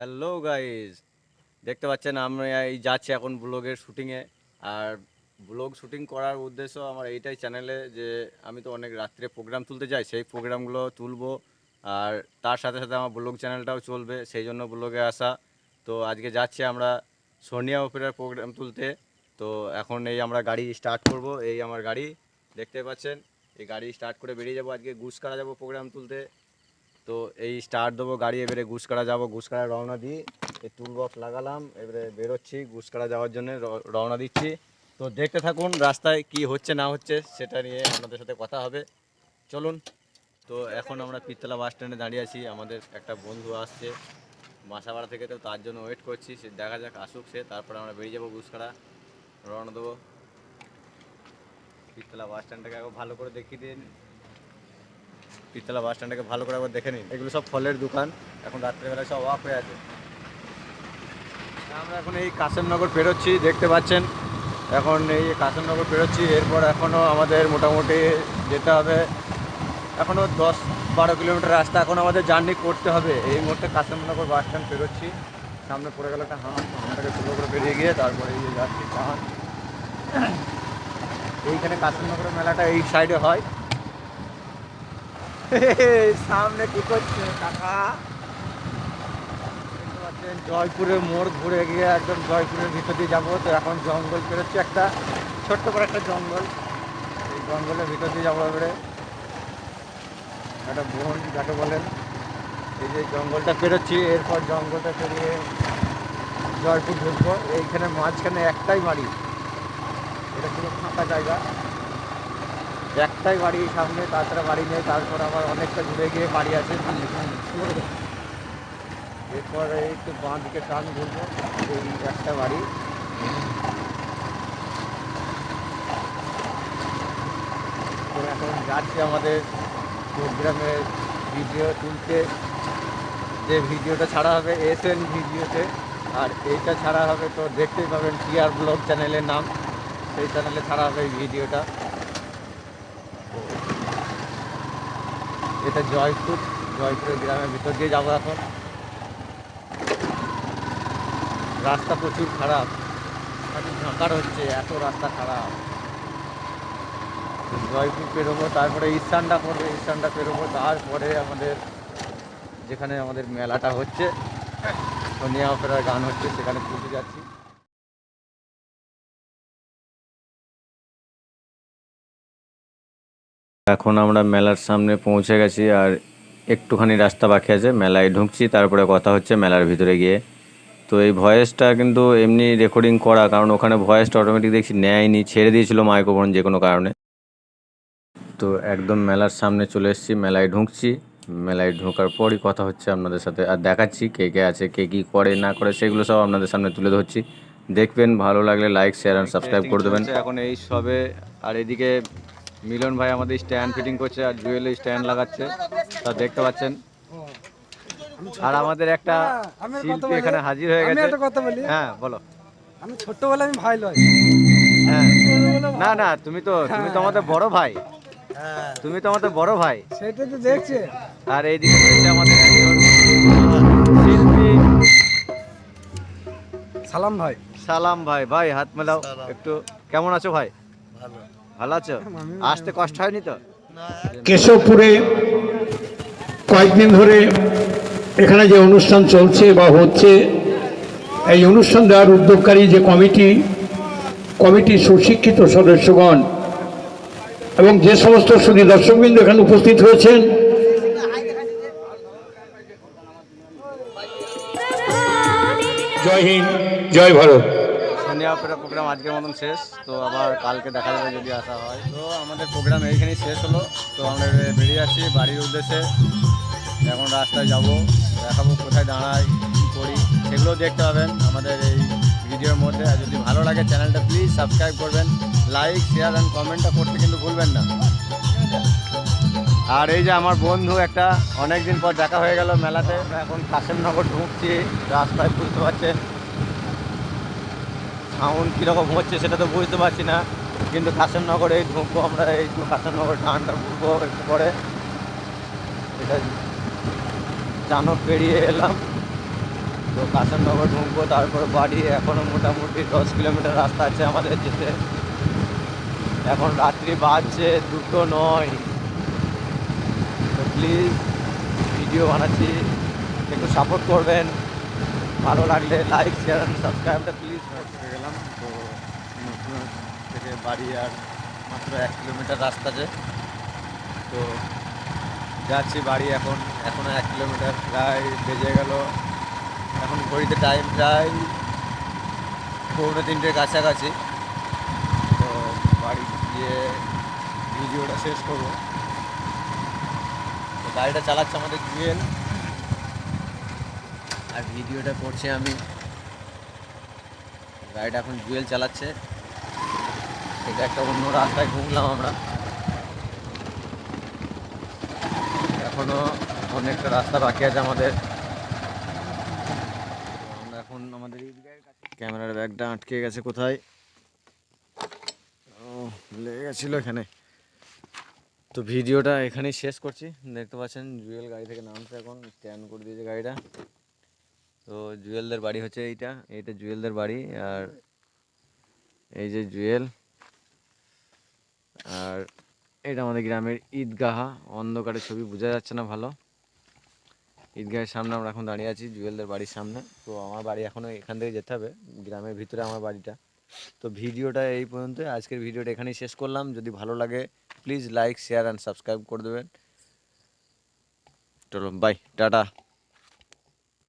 Hello guys দেখতে পাচ্ছেন, আমরা এই যাচ্ছি এখন ব্লগের শুটিংয়ে আর ব্লগ শুটিং করার উদ্দেশ্য আমার এইটাই চ্যানেলে যে, আমি তো অনেক রাত্রে প্রোগ্রাম তুলতে যাই, সেই প্রোগ্রামগুলো তুলবো। আর তার সাথে সাথে আমার ব্লগ চ্যানেলটাও চলবে, সেই জন্য ব্লগে আসা। তো আজকে যাচ্ছি আমরা সোনিয়া ওপেরার প্রোগ্রাম তুলতে। তো এখন এই আমরা গাড়ি স্টার্ট করব, এই আমার গাড়ি। দেখতে পাচ্ছেন, এই গাড়ি স্টার্ট করে বেরিয়ে যাব। আজকে গুসকারা যাব প্রোগ্রাম তুলতে। তো এই স্টার্ট দেবো গাড়ি, এবারে গুসকাড়া যাব। গুসকাড়া রওনা দিই এই টুল বক্স লাগালাম, এবারে বেরোচ্ছি গুসকাড়া যাওয়ার জন্য রওনা দিচ্ছি। তো দেখতে থাকুন রাস্তায় কি হচ্ছে, না হচ্ছে, সেটা নিয়ে আপনাদের সাথে কথা হবে। চলুন, তো এখন আমরা পিতলা বাস স্ট্যান্ডে দাঁড়িয়ে আছি। আমাদের একটা বন্ধু আসছে বাসাপাড়া থেকে, তো তার জন্য ওয়েট করছি। সে দেখা যাক, আসুক সে, তারপরে আমরা বেরিয়ে যাব গুসকাড়া রওনা দেবো। পিতলা বাস স্ট্যান্ডটাকে ভালো করে দেখিয়ে দিন। পিতলা বাস স্ট্যান্ডটাকে ভালো করে একবার দেখে নিন। এগুলো সব ফলের দোকান। এখন রাত্রেবেলায় সব অফ হয়ে আছে। আমরা এখন এই কাশেমনগর পেরোচ্ছি, দেখতে পাচ্ছেন। এখন এই কাশেমনগর পেরোচ্ছি, এরপর এখনও আমাদের মোটামুটি যেতে হবে। এখনও দশ বারো কিলোমিটার রাস্তা এখন আমাদের জার্নি করতে হবে। এই মুহূর্তে কাশেমনগর বাস স্ট্যান্ড পেরোচ্ছি। সামনে পড়ে গেল একটা হাঁস হাঁটাকে তুলো করে বেরিয়ে গিয়ে তারপরে এই যাচ্ছি। হাঁস এইখানে কাসেমনগরের মেলাটা এই সাইডে হয়। সামনে কি করছে, কাকা? জয়পুরের মোড় ঘুরে গিয়ে একদম জয়পুরের ভিতর দিয়ে যাব। তো এখন জঙ্গল পেরোচ্ছে একটা, ছোট্ট করে একটা জঙ্গল। এই জঙ্গলের ভিতর দিয়ে যাব এবারে। একটা বন যাকে বলেন। এই যে জঙ্গলটা পেরোচ্ছি, এরপর জঙ্গলটা পেরিয়ে জয়পুর ঢুকবো। এইখানে মাঝখানে একটাই বাড়ি। এটা পুরো ফাঁকা জায়গা। একটাই বাড়ি সামনে, তাছাড়া বাড়ি নেই, তারপর আবার অনেকটা ঘুরে গিয়ে বাড়ি আছে। এরপরে একটু বাঁ দিকে টান ঘুরবো, এই একটা বাড়ি। এখন যাচ্ছি আমাদের প্রোগ্রামে ভিডিও তুলতে। যে ভিডিওটা ছাড়া হবে এস এন ভিডিওতে, আর এইটা ছাড়া হবে তো দেখতেই পাবেন টিআর ব্লগ চ্যানেলের নাম। সেই চ্যানেলে ছাড়া হবে এই ভিডিওটা। এটা জয়পুর, জয়পুরের গ্রামের ভিতর দিয়ে যাব এখন। রাস্তা প্রচুর খারাপ। ঝাঁকার হচ্ছে, এত রাস্তা খারাপ। জয়পুর পেরোবো, তারপরে ইস্টানটা পড়বে ইস্টানটা পেরোবো, তারপরে আমাদের যেখানে আমাদের মেলাটা হচ্ছে সোনিয়া অপেরার গান হচ্ছে, সেখানে পুজো যাচ্ছি। এখন আমরা মেলার সামনে পৌঁছে গেছি আর একটুখানি রাস্তা বাকি আছে মেলায় ঢুকছি তারপরে কথা হচ্ছে মেলার ভিতরে গিয়ে। তো এই ভয়েসটা কিন্তু এমনি রেকর্ডিং করা কারণ ওখানে ভয়েসটা অটোমেটিক দেখছি নেয়নি ছেড়ে দিয়েছিল মাইক্রোফোন যে কোনো কারণে। তো একদম মেলার সামনে চলে এসেছি মেলায় ঢুকছি। মেলায় ঢোকার পরই কথা হচ্ছে আপনাদের সাথে আর দেখাচ্ছি কে কে আছে কে কী করে না করে সেগুলো সব আপনাদের সামনে তুলে ধরছি। দেখবেন ভালো লাগলে লাইক শেয়ার অ্যান্ড সাবস্ক্রাইব করে দেবেন। এখন এই সবে আর এদিকে মিলন ভাই আমাদের স্ট্যান্ড ফিটিং করছে আর জুয়েলের স্ট্যান্ড লাগাচ্ছে। তা দেখতে পাচ্ছেন। আর আমাদের একটা শিল্পী এখানে হাজির হয়ে গেছে। একটা কথা বলি। হ্যাঁ বলো। আমি ছোট্টবেলা আমি ভাই লয় হ্যাঁ। না না তুমি তো তুমি তো আমাদের বড় ভাই। তুমি তো আমাদের বড় ভাই। সেটা তো দেখছে। আর এইদিকে রয়েছে আমাদের একজন শিল্পী। সালাম ভাই। সালাম ভাই ভাই হাত মেলাও একটু। কেমন আছো ভাই? ভালো। আছো? আসতে কষ্ট হয়নি তো? কেশবপুরে কয়েকদিন ধরে এখানে যে অনুষ্ঠান চলছে বা হচ্ছে এই অনুষ্ঠান দেওয়ার উদ্যোগকারী যে কমিটি কমিটির সুশিক্ষিত সদস্যগণ এবং যে সমস্ত সুদী দর্শকবৃন্দ এখানে উপস্থিত হয়েছেন জয় হিন্দ জয় ভারত। সোনিয়া অপেরা প্রোগ্রাম আজকের মতন শেষ। তো আবার কালকে দেখা যাবে যদি আসা হয়। তো আমাদের প্রোগ্রাম এইখানেই শেষ হলো। তো আমরা বেরিয়ে যাচ্ছি বাড়ির উদ্দেশ্যে। এখন রাস্তায় যাব। দেখাবো কোথায় দাঁড়াই, কী করি, সেগুলো দেখতে পাবেন আমাদের এই ভিডিওর মধ্যে। আর যদি ভালো লাগে চ্যানেলটা প্লিজ সাবস্ক্রাইব করবেন। লাইক শেয়ার অ্যান্ড কমেন্টটা করতে কিন্তু ভুলবেন না। আর এই যে আমার বন্ধু একটা অনেক দিন পর দেখা হয়ে গেল মেলাতে। এখন কাশেমনগর ঢুকছি, রাস্তায় বুঝতে পারছেন। সাউন্ড কীরকম হচ্ছে সেটা তো বুঝতে পারছি না। কিন্তু কাশেমনগরে ঢুকবো আমরা, এই কাশেমনগর টানটা ঘুরবো একটু পরে। এটা জানো পেরিয়ে এলাম। তো কাশননগর ঢুকবো, তারপরে বাড়ি এখনও মোটামুটি দশ কিলোমিটার রাস্তা আছে আমাদের যেতে। এখন রাত্রি বাজছে দুটো নয়। তো প্লিজ ভিডিও বানাচ্ছি। একটু সাপোর্ট করবেন। ভালো লাগলে লাইক শেয়ার সাবস্ক্রাইবটা প্লিজ করে গেলাম। তো থেকে বাড়ি আর মাত্র এক কিলোমিটার রাস্তা আছে তো যাচ্ছি বাড়ি এখন এখনও এক কিলোমিটার প্রায় বেজে গেল। এখন ঘড়িতে টাইম প্রায় পৌনে তিনটের কাছাকাছি। তো বাড়ি গিয়ে ভিডিওটা শেষ করব। তো গাড়িটা চালাচ্ছে আমাদের জুয়েল আর ভিডিওটা করছি আমি। গাড়িটা এখন জুয়েল চালাচ্ছে। এটা একটা অন্য রাস্তায় ঘুরলাম আমরা। এখনও অনেকটা রাস্তা বাকি আছে আমাদের। আমরা এখন আমাদের ক্যামেরার ব্যাগটা আটকে গেছে কোথায়? ও, লেগে গেছিল এখানে। তো ভিডিওটা এখানেই শেষ করছি। দেখতে পাচ্ছেন জুয়েল গাড়ি থেকে নামছে এখন। স্ট্যান্ড করে দিয়েছে গাড়িটা। তো জুয়েলদের বাড়ি হচ্ছে এইটা এইটা জুয়েলদের বাড়ি, আর এই যে জুয়েল, আর এটা আমাদের গ্রামের ঈদগাহ অন্ধকারের ছবি বোঝা যাচ্ছে না ভালো। ঈদগাহের সামনে আমরা এখন দাঁড়িয়ে আছি, জুয়েলদের বাড়ির সামনে। তো আমার বাড়ি এখনও এখান থেকে যেতে হবে, গ্রামের ভিতরে আমার বাড়িটা। তো ভিডিওটা এই পর্যন্ত, আজকের ভিডিওটা এখানেই শেষ করলাম। যদি ভালো লাগে please like share and subscribe করে দেবেন। চলো বাই টাটা।